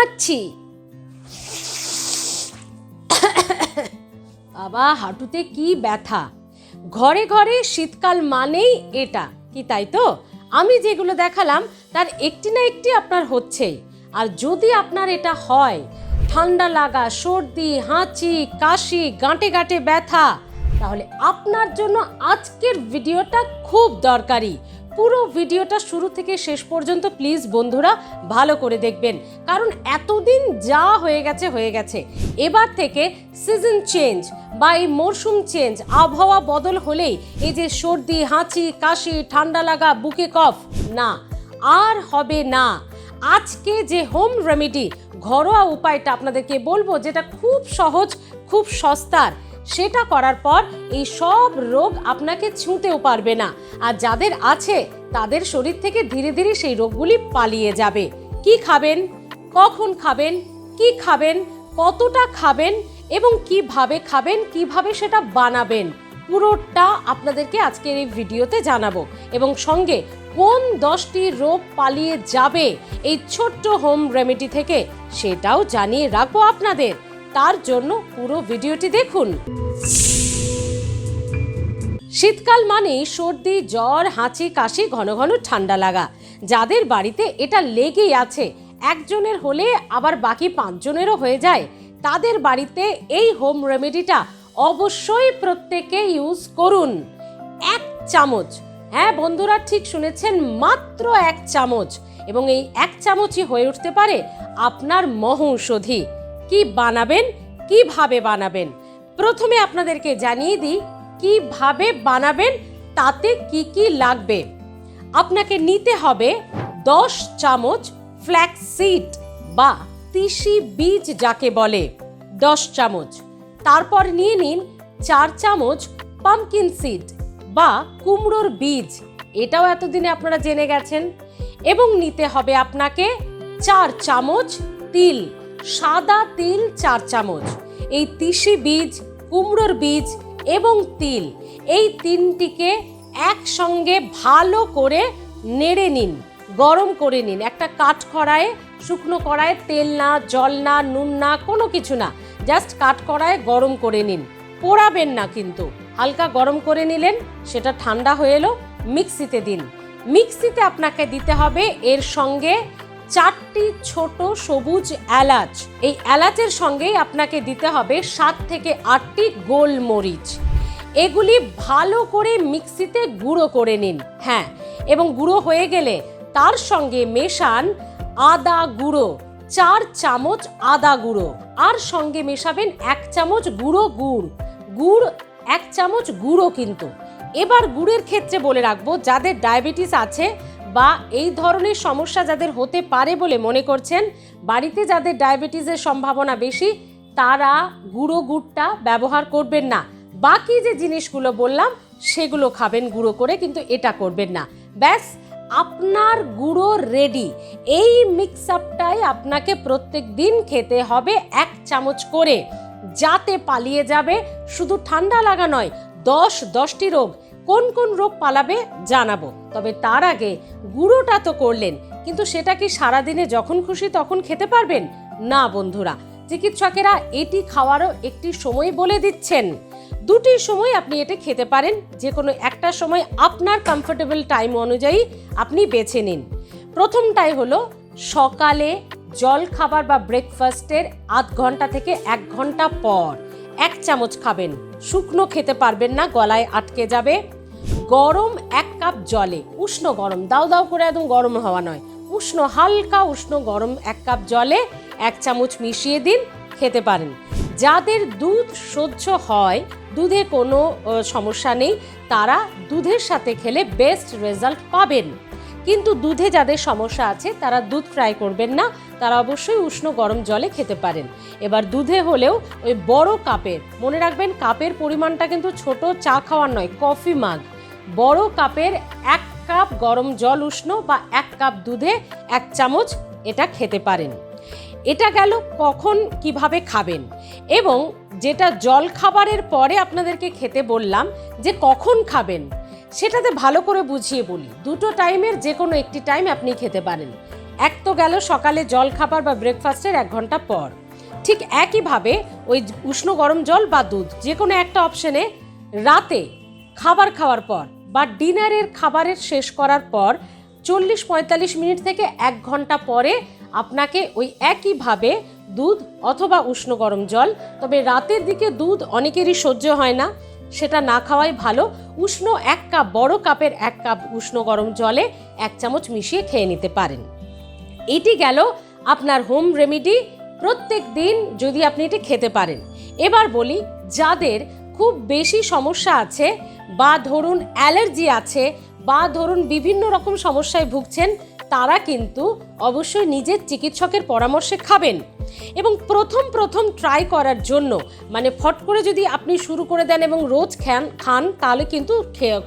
খাচ্ছি বাবা, হাঁটুতে কি ব্যথা? ঘরে ঘরে শীতকাল মানেই এটা, কি তাই তো? আমি যেগুলো দেখালাম, তার একটি না একটি আপনার হচ্ছেই। আর যদি আপনার এটা হয়, ঠান্ডা লাগা, সর্দি, হাঁচি, কাশি, গাঁটে গাঁটে ব্যথা, তাহলে আপনার জন্য আজকের ভিডিওটা খুব দরকারি। পুরো ভিডিওটা শুরু থেকে শেষ পর্যন্ত প্লিজ বন্ধুরা ভালো করে দেখবেন। কারণ এতদিন যা হয়ে গেছে হয়ে গেছে। এবার থেকে সিজন চেঞ্জ বা এই মরশুম চেঞ্জ আবহাওয়া বদল হলেই এই যে সর্দি, হাঁচি, কাশি, ঠান্ডা লাগা, বুকে কফ, না, আর হবে না। আজকে যে হোম রেমেডি ঘরোয়া উপায়টা আপনাদেরকে বলব, যেটা খুব সহজ, খুব সস্তার। সেটা করার পর এই সব রোগ আপনাকে ছুঁতেও পারবে না। আর যাদের আছে, তাদের শরীর থেকে ধীরে ধীরে সেই রোগগুলি পালিয়ে যাবে। কি খাবেন? কখন খাবেন? কি খাবেন? কতটা খাবেন? এবং কীভাবে খাবেন? কীভাবে সেটা বানাবেন? পুরোটা আপনাদেরকে আজকের এই ভিডিওতে জানাব। এবং সঙ্গে কোন দশটি রোগ পালিয়ে যাবে, এই ছোট্ট হোম রেমেডি থেকে সেটাও জানিয়ে রাখব আপনাদের। তার জন্য পুরো ভিডিওটি দেখুন। শীতকাল মানেই সর্দি, জ্বর, হাঁচি, কাশি, ঘন ঘন ঠান্ডা লাগা। যাদের বাড়িতে এটা লেগেই আছে, একজনের হলে আবার বাকি পাঁচজনেরও হয়ে যায়। তাদের বাড়িতে এই হোম রেমেডিটা অবশ্যই প্রত্যেকে ইউজ করুন। এক চামচ। হ্যাঁ বন্ধুরা, ঠিক শুনেছেন, মাত্র এক চামচ। এবং এই এক চামচই হয়ে উঠতে পারে আপনার মহৌষধি। কি বানাবেন, কীভাবে বানাবেন? প্রথমে আপনাদেরকে জানিয়ে দিই, কীভাবে বানাবেন, তাতে কি কি লাগবে। আপনাকে নিতে হবে দশ চামচ ফ্ল্যাক্স সিড বা তিসি বীজ যাকে বলে, দশ চামচ। তারপর নিয়ে নিন চার চামচ পামকিন সিড বা কুমড়োর বীজ, এটাও এতদিনে আপনারা জেনে গেছেন। এবং নিতে হবে আপনাকে চার চামচ তিল। সাদা তিল চার চামচ, এই তিসি বীজ, কুমড়োর বীজ এবং তিল, এই তিনটিকে একসঙ্গে ভালো করে নেড়ে নিন, গরম করে নিন। একটা কাঠ কড়াইয়ে, শুকনো কড়াইয়ে তেল না, জল না, নুন না, কোনো কিছু না, জাস্ট কাঠ কড়াইয়ে গরম করে নিন। পোড়াবেন না কিন্তু, হালকা গরম করে নিলেন, সেটা ঠান্ডা হয়ে এলো, মিক্সিতে দিন। মিক্সিতে আপনাকে দিতে হবে এর সঙ্গে চারটি ছোট সবুজ এলাচ। এই এলাচের সঙ্গেই আপনাকে দিতে হবে সাত থেকে আটটি গোলমরিচ। এগুলি ভালো করে মিক্সিতে গুঁড়ো করে নিন। হ্যাঁ এবং গুঁড়ো হয়ে গেলে তার সঙ্গে মেশান আদা গুঁড়ো, চার চামচ আদা গুঁড়ো। আর সঙ্গে মেশাবেন এক চামচ গুঁড়ো গুড়। গুড়, এক চামচ গুঁড়ো কিন্তু। এবার গুড়ের ক্ষেত্রে বলে রাখব, যাদের ডায়াবেটিস আছে বা এই ধরনের সমস্যা যাদের হতে পারে বলে মনে করছেন, বাড়িতে যাদের ডায়াবেটিসের সম্ভাবনা বেশি, তারা গুঁড়ো গুড়টা ব্যবহার করবেন না। বাকি যে জিনিসগুলো বললাম, সেগুলো খাবেন গুঁড়ো করে, কিন্তু এটা করবেন না। ব্যাস, আপনার গুঁড়ো রেডি এই মিক্স আপটাই আপনাকে প্রত্যেক দিন খেতে হবে এক চামচ করে। যাতে পালিয়ে যাবে, শুধু ঠান্ডা লাগা নয়, দশ দশটি রোগ কোন কোন রোগ পালাবে জানাব। তবে তার আগে গুঁড়োটা তো করলেন, কিন্তু সেটা কি সারাদিনে যখন খুশি তখন খেতে পারবেন? না, বন্ধুরা, চিকিৎসকেরা এটি খাওয়ারও একটি সময় বলে দিচ্ছেন। দুটি সময় আপনি এটা খেতে পারেন, যে কোনো একটা সময় আপনার কমফোর্টেবল টাইম অনুযায়ী আপনি বেছে নিন। প্রথমটাই হলো সকালে জল খাবার বা ব্রেকফাস্টের আধ ঘণ্টা থেকে এক ঘণ্টা পর। এক চামচ খাবেন। শুকনো খেতে পারবেন না, গলায় আটকে যাবে। গরম এক কাপ জলে। উষ্ণ গরম। দাও দাও করে একদম গরম হওয়া নয়। উষ্ণ, হালকা উষ্ণ গরম এক কাপ জলে এক চামচ মিশিয়ে দিন, খেতে পারেন। যাদের দুধ সহ্য হয়, দুধে কোনো সমস্যা নেই, তারা দুধের সাথে খেলে বেস্ট রেজাল্ট পাবেন। কিন্তু দুধে যাদের সমস্যা আছে, তারা দুধ ফ্রাই করবেন না। তারা অবশ্যই উষ্ণ গরম জলে খেতে পারেন। এবার দুধে হলেও ওই বড় কাপের, মনে রাখবেন কাপের পরিমাণটা কিন্তু ছোট, চা খাওয়ার নয়, কফি মাগ বড় কাপের এক কাপ গরম জল উষ্ণ বা এক কাপ দুধে এক চামচ এটা খেতে পারেন। এটা গেল কখন কীভাবে খাবেন? এবং যেটা জল খাবারের পরে আপনাদেরকে খেতে বললাম যে কখন খাবেন? সেটাতে ভালো করে বুঝিয়ে বলি, দুটো টাইমের যে কোনো একটি টাইম আপনি খেতে পারেন। এক তো গেল সকালে জল খাবার বা ব্রেকফাস্টের এক ঘণ্টা পর। ঠিক একইভাবে ওই উষ্ণ গরম জল বা দুধ যে কোনো একটা অপশনে রাতে খাবার খাওয়ার পর বা ডিনারের খাবারের শেষ করার পর চল্লিশ পঁয়তাল্লিশ মিনিট থেকে এক ঘণ্টা পরে আপনাকে ওই একইভাবে দুধ অথবা উষ্ণ গরম জল, তবে রাতের দিকে দুধ অনেকেরই সহ্য হয় না। সেটা না খাওয়াই ভালো। উষ্ণ এক কাপ, বড় কাপের এক কাপ উষ্ণ গরম জলে এক চামচ মিশিয়ে খেয়ে নিতে পারেন। এটি গেল আপনার হোম রেমিডি প্রত্যেক দিন যদি আপনি এটি খেতে পারেন। এবার বলি, যাদের খুব বেশি সমস্যা আছে বা ধরুন অ্যালার্জি আছে বা ধরুন বিভিন্ন রকম সমস্যায় ভুগছেন, তারা কিন্তু অবশ্যই নিজের চিকিৎসকের পরামর্শে খাবেন। এবং প্রথম প্রথম ট্রাই করার জন্য মানে ফট করে যদি আপনি শুরু করে দেন এবং রোজ খান খান, তাহলে কিন্তু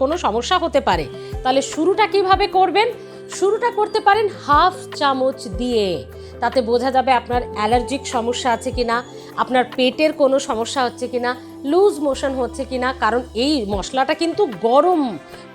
কোনো সমস্যা হতে পারে। তাহলে শুরুটা কীভাবে করবেন? শুরুটা করতে পারেন হাফ চামচ দিয়ে। তাতে বোঝা যাবে আপনার অ্যালার্জিক সমস্যা আছে কিনা, আপনার পেটের কোনো সমস্যা হচ্ছে কিনা লুজ মোশন হচ্ছে কিনা, কারণ এই মশলাটা কিন্তু গরম,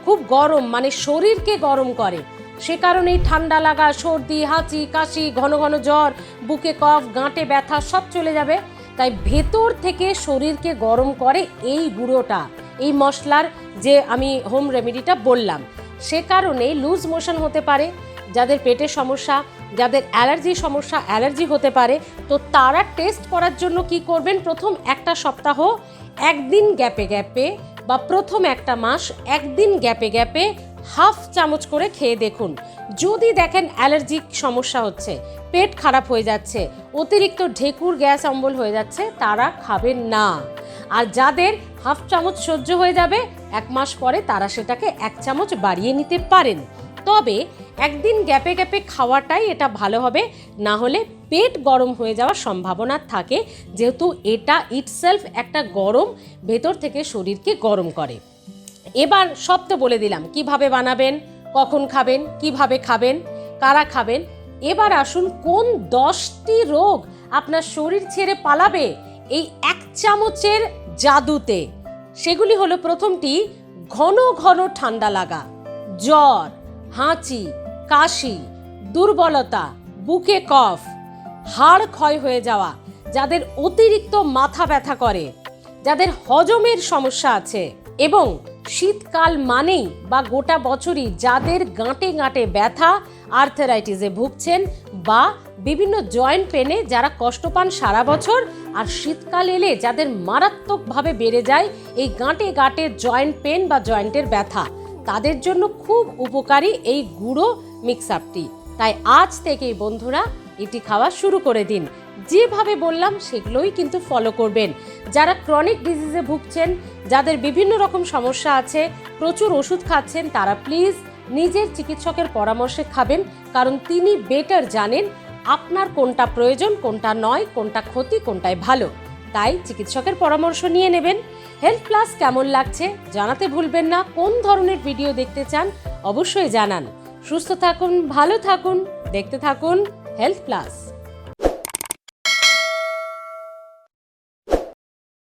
খুব গরম মানে শরীরকে গরম করে। সে কারণেই ঠান্ডা লাগা, সর্দি, হাঁচি, কাশি, ঘন ঘন জ্বর, বুকে কফ, গাঁটে ব্যথা সব চলে যাবে। তাই ভেতর থেকে শরীরকে গরম করে এই গুঁড়োটা, এই মশলার যে আমি হোম রেমেডিটা বললাম। সে কারণে লুজ মোশন হতে পারে, যাদের পেটের সমস্যা, যাদের অ্যালার্জি সমস্যা অ্যালার্জি হতে পারে। তো তারা টেস্ট করার জন্য কি করবেন? প্রথম একটা সপ্তাহ একদিন গ্যাপে গ্যাপে বা প্রথম একটা মাস একদিন গ্যাপে গ্যাপে হাফ চামচ করে খেয়ে দেখুন। যদি দেখেন অ্যালার্জিক সমস্যা হচ্ছে, পেট খারাপ হয়ে যাচ্ছে, অতিরিক্ত ঢেকুর গ্যাস অম্বল হয়ে যাচ্ছে, তারা খাবেন না। আর যাদের হাফ চামচ সহ্য হয়ে যাবে, এক মাস পরে তারা সেটাকে এক চামচ বাড়িয়ে নিতে পারেন। তবে একদিন গ্যাপে গ্যাপে খাওয়াটাই এটা ভালো হবে, না হলে পেট গরম হয়ে যাওয়ার সম্ভাবনা থাকে, যেহেতু এটা ইটসেলফ একটা গরম, ভেতর থেকে শরীরকে গরম করে। এবার সব তো বলে দিলাম, কীভাবে বানাবেন, কখন খাবেন, কীভাবে খাবেন, কারা খাবেন, এবার আসুন কোন দশটি রোগ আপনার শরীর ছেড়ে পালাবে এই এক চামচের জাদুতে। সেগুলি হলো প্রথমটি, ঘন ঘন ঠান্ডা লাগা, জ্বর, হাঁচি, কাশি, দুর্বলতা, বুকে কফ, হাড় ক্ষয় হয়ে যাওয়া, যাদের অতিরিক্ত মাথা ব্যথা করে, যাদের হজমের সমস্যা আছে এবং শীতকাল মানেই বা গোটা বছরই যাদের গাঁটে গাঁটে ব্যথা, আর্থারাইটিসে ভুগছেন বা বিভিন্ন জয়েন্ট পেনে যারা কষ্ট পান সারা বছর আর শীতকাল এলে যাদের মারাত্মকভাবে বেড়ে যায় এই গাঁটে গাঁটে জয়েন্ট পেন বা জয়েন্টের ব্যথা, তাদের জন্য খুব উপকারী এই গুঁড়ো মিক্স আপটি। তাই আজ থেকেই বন্ধুরা, এটি খাওয়া শুরু করে দিন। যেভাবে বললাম, সেগুলোই কিন্তু ফলো করবেন। যারা ক্রনিক ডিজিজে ভুগছেন, যাদের বিভিন্ন রকম সমস্যা আছে, প্রচুর ওষুধ খাচ্ছেন, তারা প্লিজ নিজের চিকিৎসকের পরামর্শে খাবেন, কারণ তিনি বেটার জানেন আপনার কোনটা প্রয়োজন, কোনটা নয়, কোনটা ক্ষতি কোনটায় ভালো। তাই চিকিৎসকের পরামর্শ নিয়ে নেবেন। হেলথ প্লাস কেমন লাগছে, জানাতে ভুলবেন না। কোন ধরনের ভিডিও দেখতে চান, অবশ্যই জানান। সুস্থ থাকুন, ভালো থাকুন, দেখতে থাকুন হেলথ প্লাস